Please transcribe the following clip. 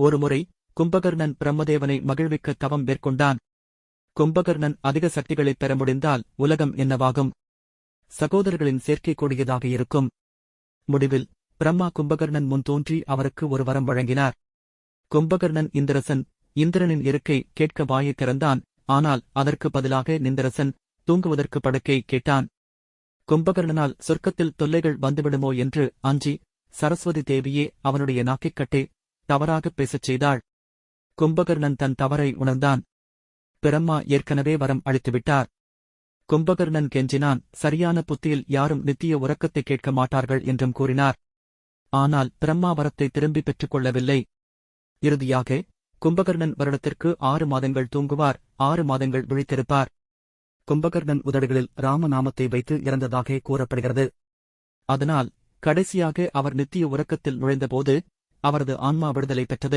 ஒருமுறை கும்பகர்ணன் பிரம்மதேவனை மகிழ்விக்க தவம் மேற்கொண்டான். கும்பகர்ணன் அதிக சக்திகளைப் பெற முடிந்தால் உலகம் என்னவாகும்? சகோதரர்களின் சேர்க்கை கூடியதாக இருக்கும். முடிவில் பிரம்மா கும்பகர்ணன் முன் தோன்றி அவருக்கு ஒரு வரம் வழங்கினார். கும்பகர்ணன் இந்திரசன் இந்திரனின் இருக்கை கேட்க வாயைத் திறந்தான் ஆனால் அதற்கு பதிலாக நிந்தரசன் தூங்குவதற்கு படுக்கை கேட்டான். கும்பகர்ணனால் சொர்க்கத்தில் தொல்லைகள் வந்துவிடுமோ என்று அஞ்சி சரஸ்வதி தேவியே அவனுடைய நாக்கைக் கட்டே தவறாகப் பேசச் செய்தாள். கும்பகர்ணன் தன் தவறை உணர்ந்தான். பிரம்மா ஏற்கனவே வரம் அளித்துவிட்டார் கும்பகர்ணன் கெஞ்சினான் சரியான புத்தியில் யாரும் நித்திய உறக்கத்தை கேட்க மாட்டார்கள் என்றும் கூறினார். ஆனால் பிரம்மா வரத்தை திரும்பிப் பெற்றுக் கொள்ளவில்லை. இறுதியாக கும்பகர்ணன் வருடத்திற்கு ஆறு மாதங்கள் தூங்குவார் ஆறு மாதங்கள் விழித்திருப்பார். கும்பகர்ணன் உதடுகளில் ராமநாமத்தை வைத்து இறந்ததாக கூறப்படுகிறது. அதனால் கடைசியாக அவர் நித்திய உறக்கத்தில் நுழைந்தபோது அவரது ஆன்மா விடுதலை பெற்றது.